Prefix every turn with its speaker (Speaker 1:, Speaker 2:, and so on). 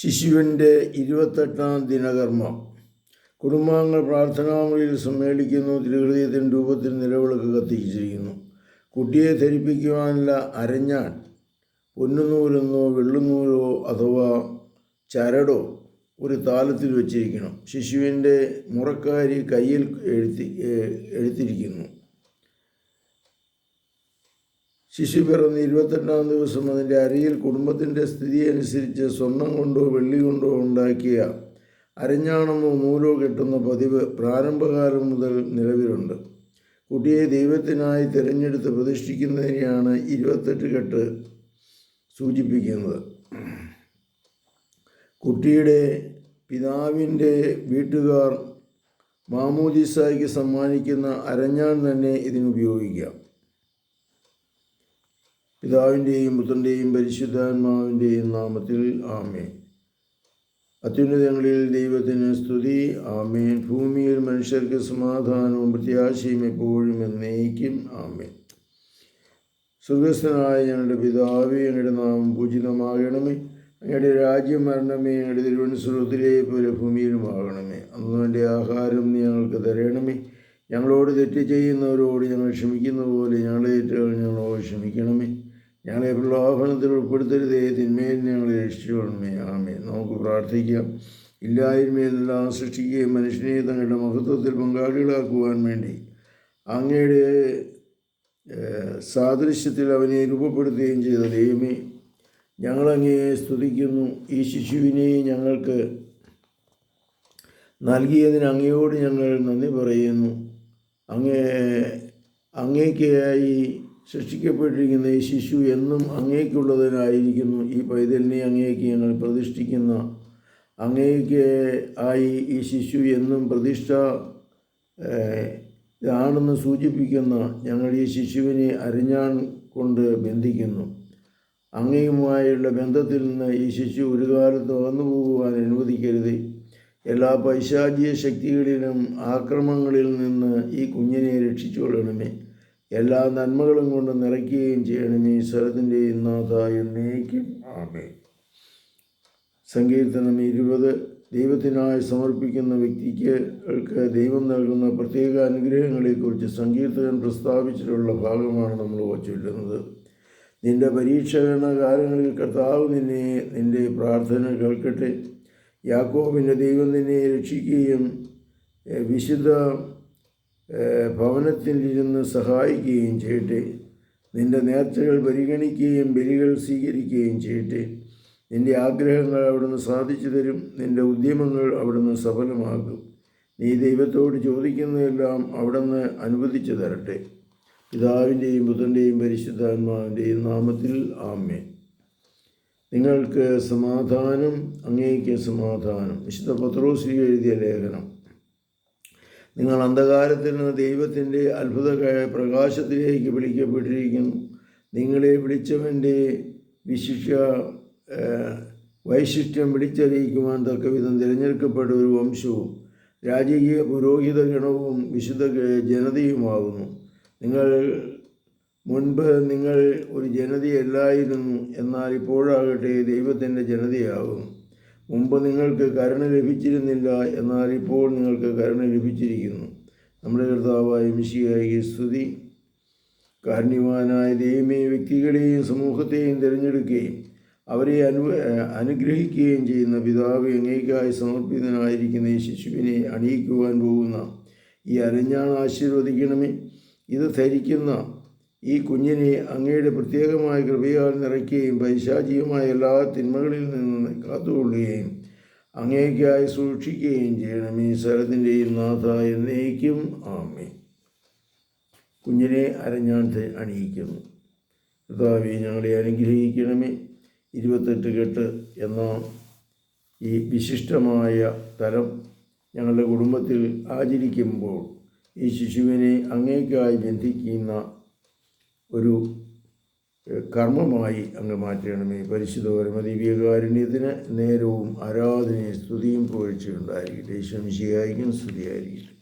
Speaker 1: ശിശുവിന്റെ ഇരുപത്തെട്ടാം ദിനകർമ്മം. കുടുംബാംഗങ്ങൾ പ്രാർത്ഥനാമുറിയിൽ സമ്മേളിക്കുന്നു തിരുഹൃദയത്തിന്റെ രൂപത്തിൽ നിലവിളക്ക് കത്തിച്ചിരിക്കുന്നു കുട്ടിയെ ധരിപ്പിക്കുവാനുള്ള അരഞ്ഞാൻ പൊന്നുനൂലെന്നോ വെള്ളുനൂലോ അഥവാ ചരടോ ഒരു താലത്തിൽ വച്ചിരിക്കണം. ശിശുവിന്റെ മുറക്കാരി കയ്യിൽ എഴുത്തി എഴുത്തിരിക്കുന്നു. ശിശു പിറന്ന് ഇരുപത്തെട്ടാം ദിവസം അതിന്റെ അരിയിൽ കുടുംബത്തിന്റെ സ്ഥിതി അനുസരിച്ച് സ്വർണം കൊണ്ടോ വെള്ളി കൊണ്ടോ ഉണ്ടാക്കിയ അരഞ്ഞാണെന്നോ നൂലോ കെട്ടുന്ന പതിവ് പ്രാരംഭകാലം മുതൽ നിലവിലുണ്ട്. കുട്ടിയെ ദൈവത്തിനായി തിരഞ്ഞെടുത്ത് പ്രതിഷ്ഠിക്കുന്നതിനെയാണ് ഇരുപത്തെട്ട് കെട്ട് സൂചിപ്പിക്കുന്നത്. കുട്ടിയുടെ പിതാവിന്റെ വീട്ടുകാർ മാമോദിസായിക്ക് സമ്മാനിക്കുന്ന അരഞ്ഞാൻ തന്നെ ഇതിനുപയോഗിക്കാം. പിതാവിന്റെയും പുത്രന്റെയും പരിശുദ്ധാത്മാവിന്റെയും നാമത്തിൽ ആമേൻ. അത്യുന്നതങ്ങളിൽ ദൈവത്തിന് സ്തുതി. ആമേൻ. ഭൂമിയിൽ മനുഷ്യർക്ക് സമാധാനവും പ്രത്യാശയും എപ്പോഴും എന്നേക്കും ആമേൻ. സുഖസ്ഥനായ ഞങ്ങളുടെ പിതാവ് ഞങ്ങളുടെ നാമം പൂജിതമാകണമേ. അങ്ങയുടെ രാജ്യം മരണമേ ഞങ്ങളുടെ തിരുവനന്തപുരത്തിലെ പോലെ ഭൂമിയിലുമാകണമേ. അന്ന് വേണ്ട ആഹാരം ഞങ്ങൾക്ക് തരണമേ. ഞങ്ങളോട് തെറ്റ് ചെയ്യുന്നവരോട് ഞങ്ങൾ ക്ഷമിക്കുന്ന പോലെ ഞങ്ങളെ തെറ്റുകൾ ഞങ്ങളോട് ക്ഷമിക്കണമേ. ഞങ്ങളെ പ്രലോഭനത്തിൽ ഉൾപ്പെടുത്തരുതേ തിന്മയിൽ ഞങ്ങളെ രക്ഷിച്ചുകൊള്ളണമേ ആമേ നമുക്ക് പ്രാർത്ഥിക്കാം. ഇല്ലായ്മയെല്ലാം സൃഷ്ടിക്കുകയും മനുഷ്യനെ തങ്ങളുടെ മഹത്വത്തിൽ പങ്കാളികളാക്കുവാൻ വേണ്ടി അങ്ങയുടെ സാദൃശ്യത്തിൽ അവനെ രൂപപ്പെടുത്തുകയും ചെയ്ത ദൈവമേ ഞങ്ങളങ്ങയെ സ്തുതിക്കുന്നു. ഈ ശിശുവിനെ ഞങ്ങൾക്ക് നൽകിയതിന് അങ്ങയോട് ഞങ്ങൾ നന്ദി പറയുന്നു. അങ്ങേ അങ്ങേക്കായി സൃഷ്ടിക്കപ്പെട്ടിരിക്കുന്ന ഈ ശിശു എന്നും അങ്ങേക്കുള്ളതിനായിരിക്കുന്നു. ഈ പൈതലിനെ അങ്ങേക്ക് ഞങ്ങൾ പ്രതിഷ്ഠിക്കുന്ന അങ്ങേക്ക് ആയി ഈ ശിശു എന്നും പ്രതിഷ്ഠ ഇതാണെന്ന് സൂചിപ്പിക്കുന്ന ഞങ്ങൾ ഈ ശിശുവിനെ അരിഞ്ഞാൻ കൊണ്ട് ബന്ധിക്കുന്നു. അങ്ങയുമായുള്ള ബന്ധത്തിൽ നിന്ന് ഈ ശിശു ഒരു കാലത്ത് അകന്നു പോകുവാൻ അനുവദിക്കരുത്. എല്ലാ പൈശാചിക ശക്തികളിലും ആക്രമണങ്ങളിൽ നിന്ന് ഈ കുഞ്ഞിനെ രക്ഷിച്ചുകൊള്ളണമേ. എല്ലാ നന്മകളും കൊണ്ട് നിറയ്ക്കുകയും ചെയ്യണമേ സ്വരത്തിന്റെ നാഥ നീക്കും. ആമേ സങ്കീർത്തനം ഇരുപത്. ദൈവത്തിനായി സമർപ്പിക്കുന്ന വ്യക്തിക്ക് ദൈവം നൽകുന്ന പ്രത്യേക അനുഗ്രഹങ്ങളെക്കുറിച്ച് സങ്കീർത്തകൻ പ്രസ്താവിച്ചിട്ടുള്ള ഭാഗമാണ് നമ്മൾ ചൊല്ലുന്നത് നിന്റെ പരീക്ഷകരണ കാലങ്ങളിൽ കർത്താവ് നിന്നെ നിന്റെ പ്രാർത്ഥന കേൾക്കട്ടെ. യാക്കോബിന്റെ ദൈവം നിന്നെ രക്ഷിക്കുകയും വിശുദ്ധ ഭവനത്തിലിരുന്ന് സഹായിക്കുകയും ചെയ്യട്ടെ. നിന്റെ നേർച്ചകൾ പരിഗണിക്കുകയും ബലികൾ സ്വീകരിക്കുകയും ചെയ്യട്ടെ. നിന്റെ ആഗ്രഹങ്ങൾ അവിടുന്ന് സാധിച്ചു തരും. നിന്റെ ഉദ്യമങ്ങൾ അവിടുന്ന് സഫലമാകും. നീ ദൈവത്തോട് ചോദിക്കുന്നതെല്ലാം അവിടുന്ന് അനുവദിച്ചു തരട്ടെ. പിതാവിന്റെയും പുത്രന്റെയും പരിശുദ്ധാത്മാവിന്റെയും നാമത്തിൽ ആമേ നിങ്ങൾക്ക് സമാധാനം അങ്ങേക്ക് സമാധാനം. വിശുദ്ധ പത്രോശ്രീ എഴുതിയ ലേഖനം. നിങ്ങൾ അന്ധകാരത്തിൽ നിന്ന് ദൈവത്തിന്റെ അത്ഭുത പ്രകാശത്തിലേക്ക് വിളിക്കപ്പെട്ടിരിക്കുന്നു. നിങ്ങളെ വിളിച്ചവന്റെ വിശിഷ്യ വൈശിഷ്ട്യം വിളിച്ചറിയിക്കുവാൻ തക്കവിധം തിരഞ്ഞെടുക്കപ്പെട്ട ഒരു വംശവും രാജകീയ പുരോഹിത ഗണവും വിശുദ്ധ ജനതയുമാകുന്നു. നിങ്ങൾ മുൻപ് നിങ്ങൾ ഒരു ജനതയല്ലായിരുന്നു എന്നാൽ ഇപ്പോഴാകട്ടെ ദൈവത്തിന്റെ ജനതയാകുന്നു. മുമ്പ് നിങ്ങൾക്ക് കരുണ ലഭിച്ചിരുന്നില്ല എന്നാൽ ഇപ്പോൾ നിങ്ങൾക്ക് കരുണ ലഭിച്ചിരിക്കുന്നു. നമ്മുടെ കർത്താവായ മിശിയായി സ്തുതി. കാരുണ്യവാനായ ദൈവമേ വ്യക്തികളെയും സമൂഹത്തെയും തിരഞ്ഞെടുക്കുകയും അവരെ അനു അനുഗ്രഹിക്കുകയും ചെയ്യുന്ന പിതാവ് എങ്ങേക്കായി സമർപ്പിതനായിരിക്കുന്ന ഈ ശിശുവിനെ അണിയിക്കുവാൻ പോകുന്ന ഈ അരഞ്ഞാണ് ആശീർവദിക്കണമേ. ഇത് ധരിക്കുന്ന ഈ കുഞ്ഞിനെ അങ്ങയുടെ പ്രത്യേകമായ കൃപയാൽ നിറയ്ക്കുകയും പൈശാചികമായ എല്ലാ തിന്മകളിൽ നിന്ന് കാത്തുകൊള്ളുകയും അങ്ങേക്കായി സൂക്ഷിക്കുകയും ചെയ്യണം ഈ സ്ഥലത്തിന്റെയും നാഥ എന്നേക്കും. ആമേ കുഞ്ഞിനെ അരഞ്ഞാൻ അണിയിക്കുന്നു. കർത്താവെ ഞങ്ങളെ അനുഗ്രഹിക്കണമേ. ഇരുപത്തെട്ട് കെട്ട് എന്ന ഈ വിശിഷ്ടമായ തലം ഞങ്ങളുടെ കുടുംബത്തിൽ ആചരിക്കുമ്പോൾ ഈ ശിശുവിനെ അങ്ങേക്കായി ബന്ധിക്കുന്ന ഒരു കർമ്മമായി അങ്ങ് മാറ്റണമേ പരിശുദ്ധ പരമദിവ്യകാരുണ്യത്തിന് നേരവും ആരാധനയും സ്തുതിയും പുകഴ്ചയുണ്ടായിരിക്കട്ടെ ശംശിയായിരിക്കും സ്തുതിയായിരിക്കട്ടെ.